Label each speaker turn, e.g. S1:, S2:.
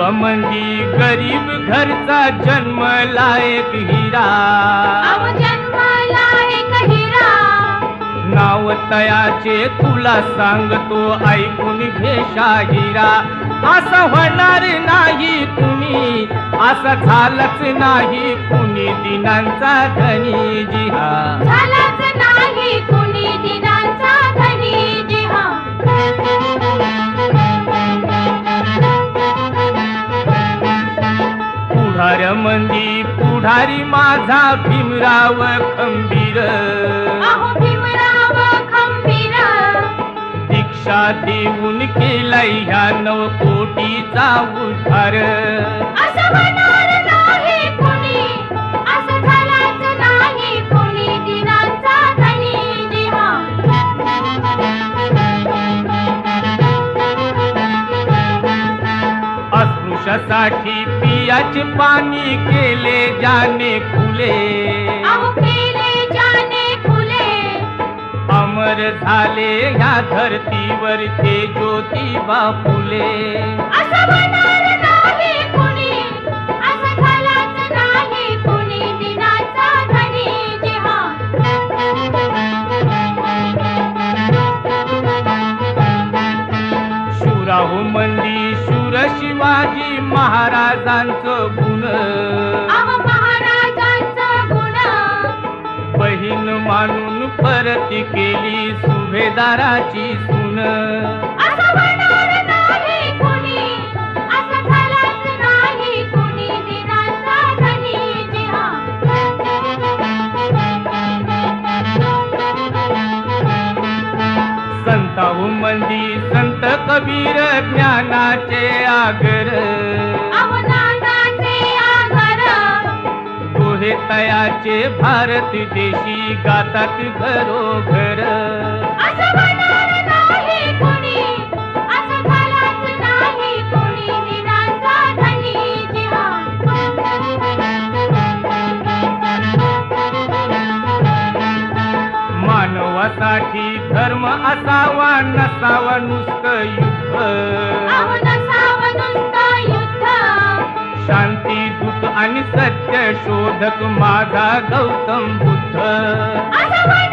S1: मंदी गरीब घरचा जन्मला एक हिरा. नाव तयाचे तुला सांगतो ऐकून घे शाहिरा. असं होणार नाही कुणी असं झालंच नाही कुणी दिनांचा धनी जिहा. पुढारी माझा भीमराव खंबीर. दीक्षा देऊन केलाय ह्या नव कोटीचा उद्धार अस्पृश्यासाठी पियाचे पाणी खुले
S2: केले जाने फुले.
S1: अमर झाले ह्या धरतीवर ते ज्योतिबा फुले. शिवाजी महाराजांचं गुण.
S2: महाराजांचं गुण.
S1: बहीण मानून परती केली सुभेदाराची सून. मंदी संत कबीर ज्ञानाचे आगर. दोहे तयाचे भारत देशी गातात घरोघर. मानवासाठी धर्म असावा नसावा नुसतं युद्ध. शांती दूत आणि सत्य शोधक माझा गौतम बुद्ध.